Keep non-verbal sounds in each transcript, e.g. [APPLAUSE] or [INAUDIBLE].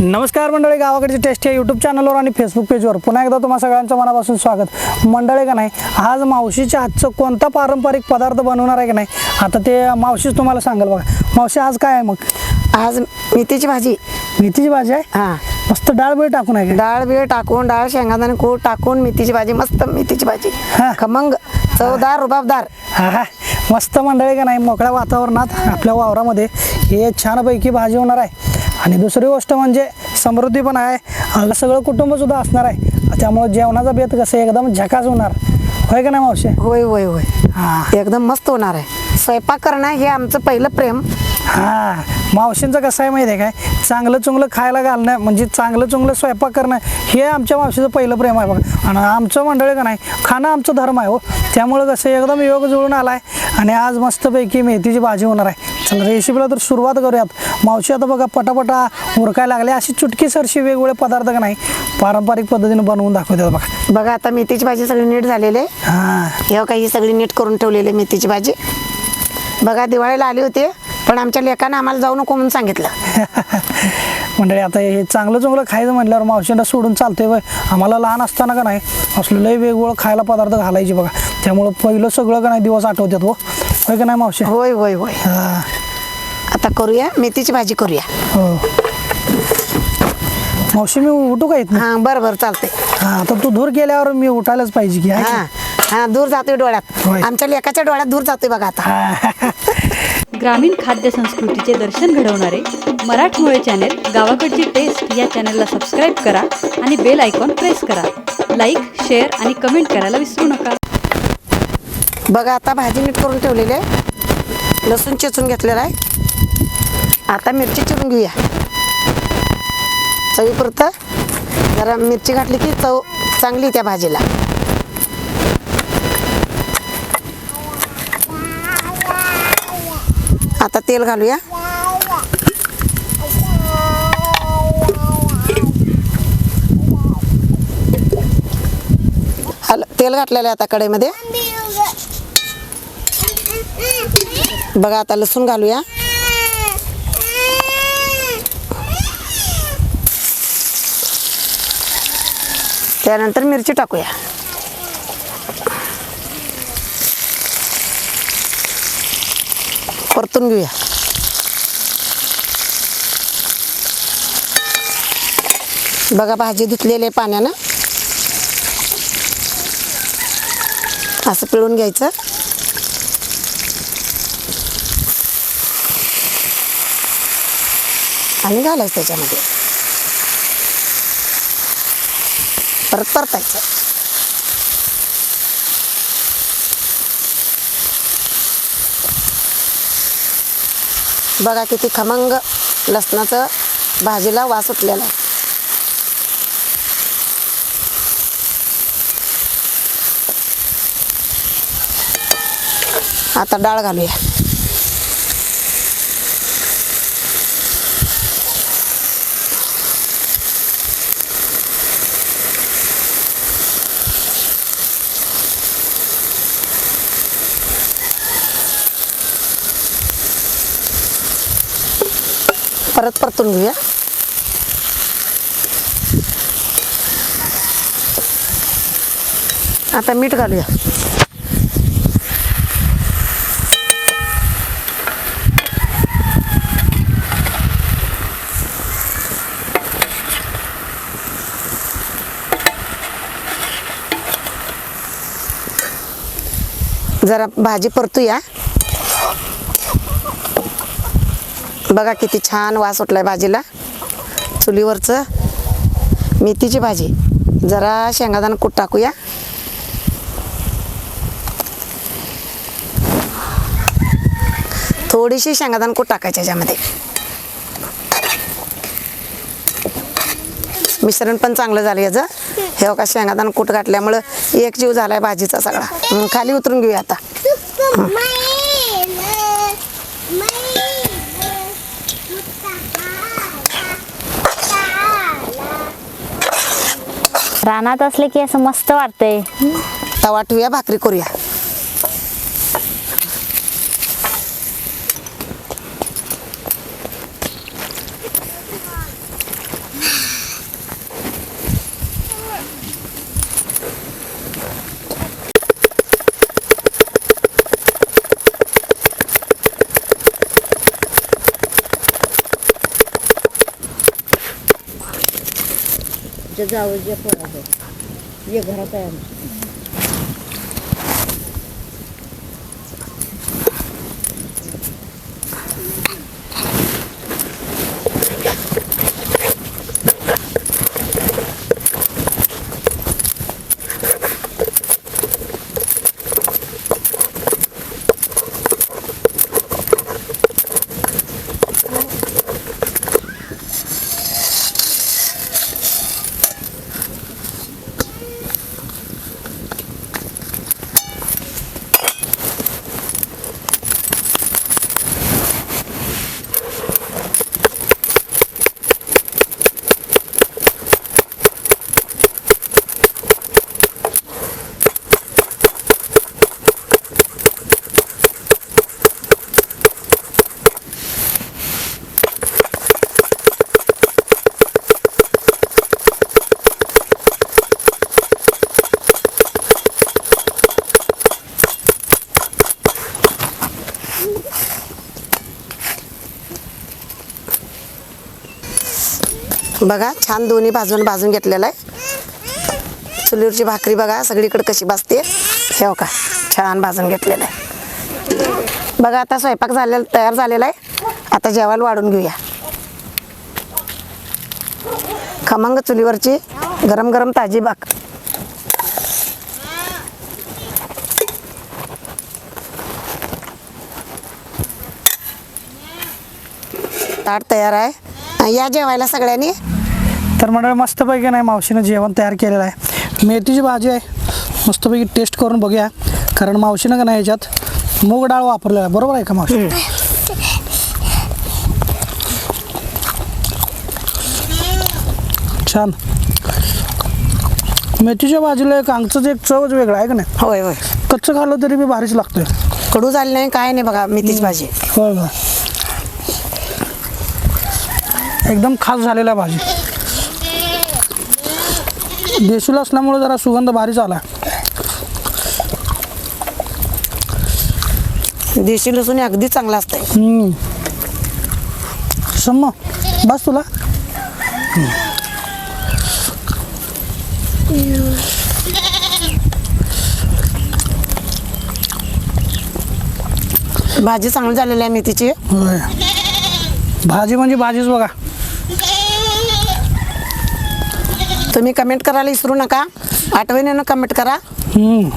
नमस्कार मंडळी गावाकडची टेस्ट या यूट्यूब चॅनलवर आणि फेसबुक पेजवर पुन्हा एकदा तुम्हा सगळ्यांचं मनापासून स्वागत. मंडळी का नाही आज मावशीच्या हातचं कोणता पारंपरिक पदार्थ बनवणार आहे का नाही? आता ते मावशीच तुम्हाला सांगाल बघा. मावशी आज काय आहे मग? आज मेथीची भाजी. मेथीची भाजी आहे? हा. मस्त डाळ बिळ टाकून आहे का? डाळ बिळ टाकून डाळ शेंगादाणे कूट टाकून मेथीची भाजी मस्त मेथीची भाजी. हा. खमंग चवदार रुबाबदार. हा हा. मस्त मंडळी का नाही मोकळ्या वातावरणात आपल्या वावरामध्ये हे छानपैकी भाजी होणार आहे. आणि दुसरी गोष्ट म्हणजे समृद्धी पण आहे. सगळं कुटुंब सुद्धा असणार आहे. त्यामुळे जेवणाचा बेत कसं एकदम झकास होणार. होय का नाही मावशी? होय होय होय. हा. एकदम मस्त होणार आहे. स्वयंपाक करणं हे आमचं पहिलं प्रेम. हा. मावशींचं कसं आहे माहिती आहे काय? चांगलं चुंगलं खायला घालणं म्हणजे चांगलं चुंगलं स्वयंपाक करणं हे आमच्या मावशीचं पहिलं प्रेम आहे बघा. आणि आमचं मंडळी का नाही खाणं आमचं धर्म आहे हो. त्यामुळं कसं एकदम योग जुळून आला आहे आणि आज मस्तपैकी मेथीची भाजी होणार आहे. चला रेसिपीला तर सुरुवात करूयात. मावशी आता बघा पटापटा उरकायला लागले. अशी चुटकी सरशी वेगवेगळे पदार्थ का नाही? पारंपरिक पद्धतीने बनवून दाखवतात बघा. बघा आता मेथीची भाजी सगळी नीट झालेली आहे. हां. हे काही ही सगळी नीट करून ठेवलेली आहे मेथीची भाजी. बघा दिवाळीला आली होती पण आमच्या लेकानं आम्हाला जाऊ नको म्हणून सांगितलं. [LAUGHS] मंडळी आता हे चांगलं चांगलं खायचं म्हटल्यावर मावशींना सोडून चालतंय बघ आम्हाला लहान असताना का नाही असलं लय वेगवेगळं खायला पदार्थ घालायचे बघा. त्यामुळं पहिलं सगळं का नाही दिवस आठवतात हो. होय का नाही मावशी? होय होय होय. हा, आता करूया मेथीची भाजी करूया. हो. मावशी मी उठू का येत हा बरं बरं चालतंय. हा आता तू दूर गेल्यावर मी उठायलाच पाहिजे की हा? हा दूर जातोय डोळ्यात. होय. आमच्या लेकाच्या डोळ्यात दूर जातोय बघा आता. हा. ग्रामीण खाद्य संस्कृतीचे दर्शन घडवणारे मराठमोळे चॅनेल गावाकडची टेस्ट या चॅनेलला सबस्क्राईब करा आणि बेल आयकॉन प्रेस करा. लाईक शेअर आणि कमेंट करायला विसरू नका. बघा आता भाजी नीट करून ठेवलेली आहे. लसूण चेचून घेतलेला आहे. आता मिरची चिरून घेऊया. चवीपुरतं जरा मिरची घातली की चव चांगली त्या भाजीला. आता तेल घालूया. हॅलो तेल घातलेलं आहे आता कढईमध्ये. बघा आता लसूण घालूया. त्यानंतर मिरची टाकूया. परतून घेऊया. बघा भाजी धुतलेली आहे पाण्यानं. असं पिळून घ्यायचं. आणि घालायचं त्याच्यामध्ये. परत परतायचं. बघा किती खमंग लसणाचं भाजीला वास सुटलेला आहे. आता डाळ घालूया परत परतून घेऊया आता मीठ घालूया जरा भाजी परतूया. बघा किती छान वास सुटलाय भाजीला. चुलीवरचं मेथीची भाजी. जरा शेंगादाणा कूट टाकूया. थोडीशी शेंगादाणा कूट टाकायची याच्यामध्ये. मिश्रण पण चांगलं झालं याचं. हे का शेंगादाणा कूट घातल्यामुळं एक जीव झालाय भाजीचा सगळा. खाली उतरून घेऊया आता. रानात असले की असं मस्त वाटतंय. तवा वाटूया भाकरी करूया. आमच्या जावच्या पोराचं. ये घरात आहे आमचं. बघा छान दोन्ही बाजून भाजून घेतलेलं आहे. चुलीवरची भाकरी बघा सगळीकडे कशी भाजते. हे हो का छान भाजून घेतलेलं आहे. बघा आता स्वयंपाक झालेला तयार झालेला आहे. आता जेवायला वाढून घेऊया. खमंग चुलीवरची गरम गरम ताजी भाक. ताट तयार आहे. या जेवायला सगळ्यांनी? तर मंडळी मस्तपैकी नाही मावशीनं जेवण तयार केलेलं आहे. मेथीची भाजी आहे. मस्तपैकी टेस्ट करून बघूया. कारण मावशीनं का नाही याच्यात मूग डाळ वापरलेला आहे. बरोबर आहे का मावशी? छान. मेथीच्या भाजीला एक अंगचं एक चवच वेगळं आहे का नाही? होय होय. कच्चं खाल्लं तरी बी भारीच लागतंय. कडू झाली नाही काय नाही बघा मेथीची भाजी. होय होय. एकदम खास झालेला भाजी. देशील असल्यामुळे जरा सुगंध भारीच आला देशी लसूण हे अगदी चांगला असतंय. सम्म बस तुला. भाजी चांगली झालेली आहे मेथीची. भाजी म्हणजे भाजीच बघा. तुम्ही कमेंट करायला विसरू नका. आठवणीनं कमेंट करा. हम्म.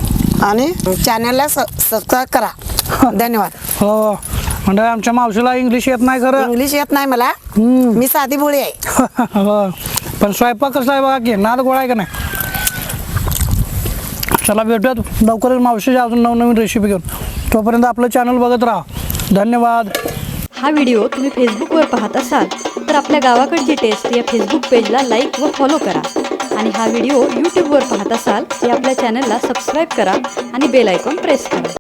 आणि चॅनलला सबस्क्राईब करा. धन्यवाद. हो म्हणजे आमच्या मावशीला इंग्लिश येत नाही खरं. इंग्लिश येत नाही मला. हम्म. मी साधी भोळी आहे. [LAUGHS] हो. पण स्वयंपाक कसा आहे बघा की नाद गोळा आहे का नाही? चला भेटूयात. लवकरच मावशीच्या अजून नवनवीन रेसिपी घेऊन. तोपर्यंत आपलं चॅनल बघत राहा. धन्यवाद. हा व्हिडिओ तुम्ही फेसबुकवर पाहत असाल तर आपल्या गावाकडची टेस्ट या फेसबुक पेजला लाईक व फॉलो करा. आणि हा व्हिडिओ यूट्यूबवर पाहत असाल तर आपल्या चॅनलला सबस्क्राईब करा आणि बेल आयकॉन प्रेस करा.